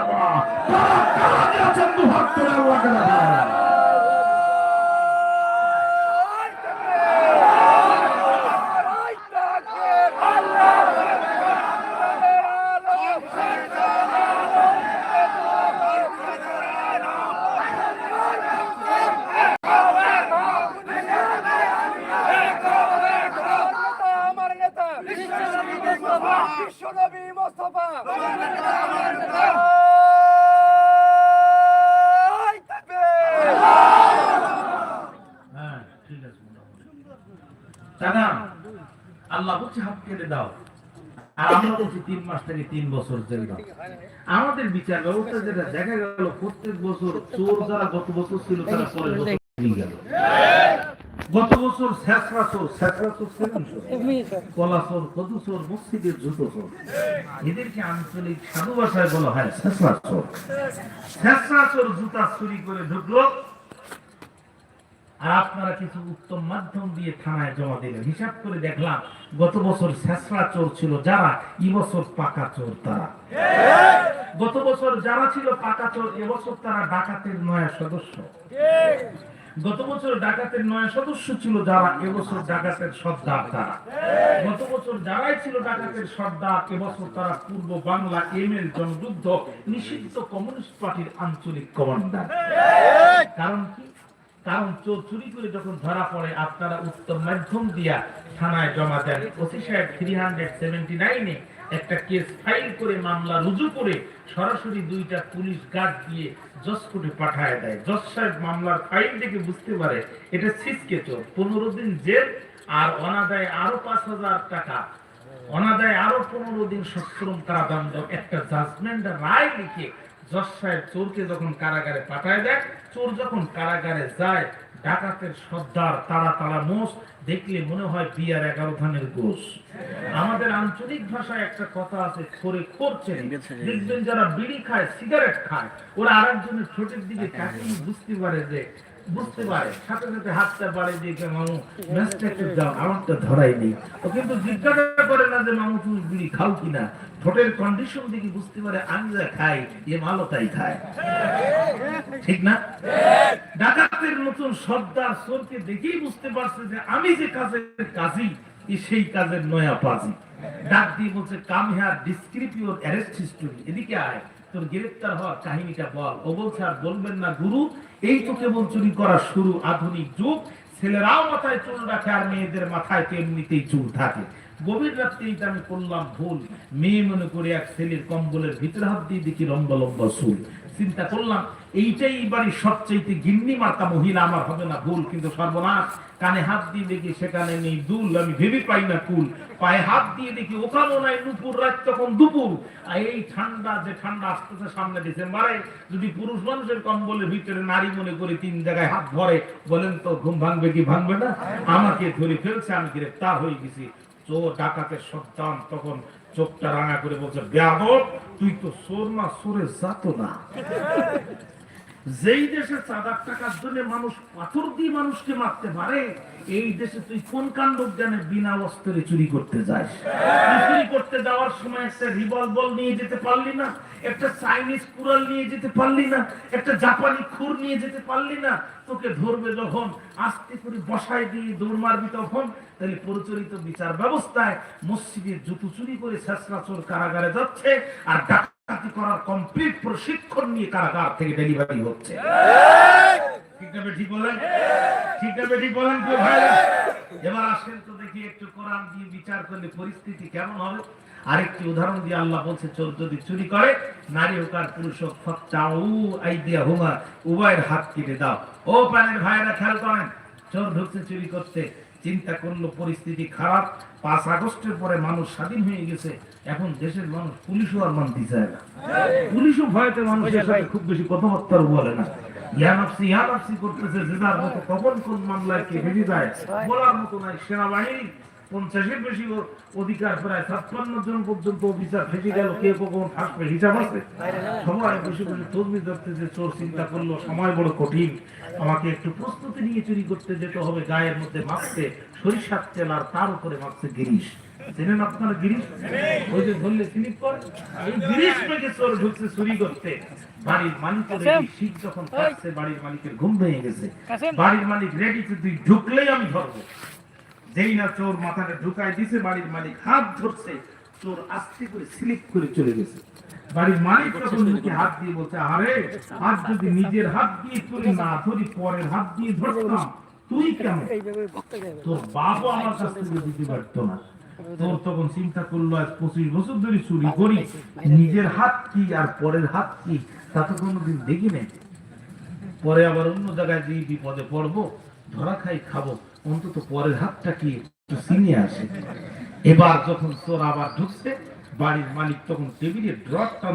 কারা আছেন তুলে আল্লাহকে দেখান বিশ্বনবী মোস্তফা আই তাকবীর হ্যাঁ ঠিক আছে দাদা আল্লাহ বলছে, হাত কেটে দাও। আর আমরা বলছি, তিন মাস থেকে তিন বছর জেল দাও। আমাদের বিচার ব্যবস্থা যেটা দেখা গেল, প্রত্যেক বছর চোর যারা গত বছর ছিল, তারা পরের বছর গেল। গত বছর শেষরা চোর শেষরা চোর ছিলেন কলা চোর, কদু চোর, মসজিদের জুতো চোর। এদেরকে আঞ্চলিক সাধু ভাষায় বলা হয় শেষরা চোর। শেষরা চোর জুতা চুরি করে ঢুকলো। আর আপনারা কিছু উত্তম মাধ্যম দিয়ে থানায় জমা দিলেন। হিসাব করে দেখলাম, গত বছর শেষরা চোর ছিল যারা এই বছর পাকা চোর তারা। গত বছর যারা ছিল পাকা চোর এবছর তারা ডাকাতের নয়া সদস্য। গত বছর ডাকাতের নয়া সদস্য ছিল যারা এবছর ডাকাতের সর্দার তারা। গত বছর যারাই ছিল ডাকাতের সর্দার এবছর তারা পূর্ব বাংলা এমএল জনযুদ্ধ নিষিদ্ধ কমিউনিস্ট পার্টির আঞ্চলিক কমান্ডার। কারণ কি? কারণ চোর চুরি করে যখন ধরা পড়ে, আপনারা উত্তম মাধ্যম দিয়া থানায় জমা দেন। ওসি সাহেব থ্রি হান্ড্রেড সেভেন্টি নাইনে একটা কেস ফাইল করে মামলা রুজু করে সরাসরি দুইটা পুলিশ গার্ড দিয়ে জজ কোর্টে পাঠায় দেয়। জজ সাহেব মামলার ফাইল দেখে বুঝতে পারে, এটা সিসকে চোর। পনেরো দিন জেল আর অনাদায় আরও পাঁচ হাজার টাকা। অনাদায় আরও পনেরো দিন সশ্রম কারাদণ্ড। একটা জাজমেন্ট রায় লিখে সাহেব চোরকে যখন কারাগারে পাঠায় দেয়, চোর যখন কারাগারে যায়, ডাকাতের সর্দার তারা তারা মোষ, দেখলে মনে হয় বিয়ার এগারো ধানের গোষ আমাদের আঞ্চলিক ভাষায় একটা কথা আছে, খোরে খোরছে দেখবেন যারা বিড়ি খায়, সিগারেট খায়, ওরা আরেকজনের ছোটের দিকে বুঝতে পারে যে বুঝতে পারে, সাথে সাথে দিয়ে কে মামু একটু দাও ধরাই নেই। ও কিন্তু জিজ্ঞাসা করে না যে মামু তুমি বিড়ি খাও কিনা। ঠোঁটের কন্ডিশন বুঝতে পারে, আমি যা খাই, এ তাই খায়। ঠিক না? ডাকাতের সর্দার সোরকে দেখেই বুঝতে পারছে যে আমি যে কাজের কাজী সেই কাজের নয়া পাজি। ডাক দিয়ে বলছে কাম হেয়ার ডিসক্রিপ অ্যারেস্ট হিস্টোরি এদিকে আয়। তোর গ্রেফতার হওয়ার কাহিনীটা বল। ও বলছে, আর বলবেন না, গুরু, এই তো কেবল চুরি করা শুরু। আধুনিক যুগ, ছেলেরাও মাথায় চুল রাখে আর মেয়েদের মাথায় তো এমনিতেই চুল থাকে। গভীর রাত্রে এটা আমি করলাম ভুল। মেয়ে মনে করে এক ছেলের কম্বলের ভিতরে হাত দিয়ে দেখি লম্বা লম্বা চুল। চিন্তা করলাম, এইটাই বাড়ির সবচাইতে গিন্নি মার্কা মহিলা, আমার হবে না ভুল, কিন্তু সর্বনাশ। কানে হাত দিয়ে দেখি সেখানে নেই দুল, আমি ভেবে পাই না কুল। পায়ে হাত দিয়ে দেখি ওখানেও নাই নুপুর রাত তখন দুপুর। আর এই ঠান্ডা, যে ঠান্ডা আসতেছে সামনে ডিসেম্বরে, যদি পুরুষ মানুষের কম্বলের ভিতরে নারী মনে করে তিন জায়গায় হাত ধরে বলেন তো ঘুম ভাঙবে কি ভাঙবে না? আমাকে ধরে ফেলছে, আমি গ্রেফতার হয়ে গেছি। চোর ডাকাতে সন্তান তখন চোখটা রাঙা করে বলছে ব্যাধ তুই তো সোর না সোরে যাত না। যেই দেশে চাঁদার টাকার জন্য মানুষ পাথর দিয়ে মানুষকে মারতে পারে, এই দেশে তুই কোন কাণ্ড জানে বিনা অস্ত্রে চুরি করতে যাস? চুরি করতে যাওয়ার সময় একটা রিভলভার নিয়ে যেতে পারলি না, একটা চাইনিজ কুড়াল নিয়ে যেতে পারলি না, একটা জাপানি খুর নিয়ে যেতে পারলি না, তোকে ধরবে যখন আস্তে করে বসায় দিয়ে দৌড় মারবি তখন। তাহলে পরিচালিত বিচার ব্যবস্থায় মসজিদের জুতো চুরি করে শেষরা চোর কারাগারে যাচ্ছে আর ডাকাতি করার কমপ্লিট প্রশিক্ষণ নিয়ে কারাগার থেকে ডেলিভারি হচ্ছে। কেমন হবে। আরেকটি উদাহরণ দিয়ে আল্লাহ বলছে, চোর যদি চুরি করে, নারী পুরুষ উভয়ের হাত কেটে দাও। ও প্রাণের ভাইরা, খেয়াল করেন, চোর ঢুকছে চুরি করতে। চিন্তা করল, পরিস্থিতি খারাপ। পাঁচ আগস্টের পরে মানুষ স্বাধীন হয়ে গেছে। এখন দেশের মানুষ পুলিশও আর মানতে চায় না। পুলিশও ভয়তে মানুষের সাথে খুব বেশি কথাবার্তা বলে না। সেনাবাহিনী পঞ্চাশের বেশি অধিকার প্রায় ছাপ্পান্ন জন পর্যন্ত অফিসার ফেসে গেল কেউ কখন থাকবে হিসাব আছে? সবাই বসে বসে তদবি চোর চিন্তা করল সময় বড় কঠিন। আমাকে একটু প্রস্তুতি নিয়ে চুরি করতে যেতে হবে গায়ের মধ্যে মাখছে সরিষার তেল আর তার উপরে মাখছে গিরিশ। চেনেন আপনারা গিরিশ? ওই যে ধরলে স্লিপ করে এই গিরিশ চোর ঢুকছে চুরি করতে। বাড়ির মালিকের শীত যখন বাড়ির মালিকের ঘুম ভেঙে গেছে। বাড়ির মালিক রেডি তুই ঢুকলেই আমি ধরবো। যেই না চোর মাথাটা ঢুকাই দিছে, বাড়ির মালিক হাত ধরছে চোর আস্তে করে স্লিপ করে চলে গেছে। বাড়ির মালিক তখন মুখে হাত দিয়ে বলছে, আরে, হাত যদি নিজের হাত দিয়ে তুলি না ধরি, পরের হাত দিয়ে ধরতাম। তুই কেমন তোর বাবা আমার কাছ থেকে দিতে পারতো না। তোর তখন চিন্তা করল, আজ পঁচিশ বছর ধরে চুরি করি, নিজের হাত কি আর পরের হাত কি? তা তো কোনোদিন দেখি নাই পরে আবার অন্য জায়গায় যে বিপদে পড়ব, ধরা খাই খাব। অন্তত পরের হাতটা কি একটু সিনে আসে? এবার যখন চোর আবার ঢুকছে, বাড়ির মালিক তখন টেবিলের ড্রপ টান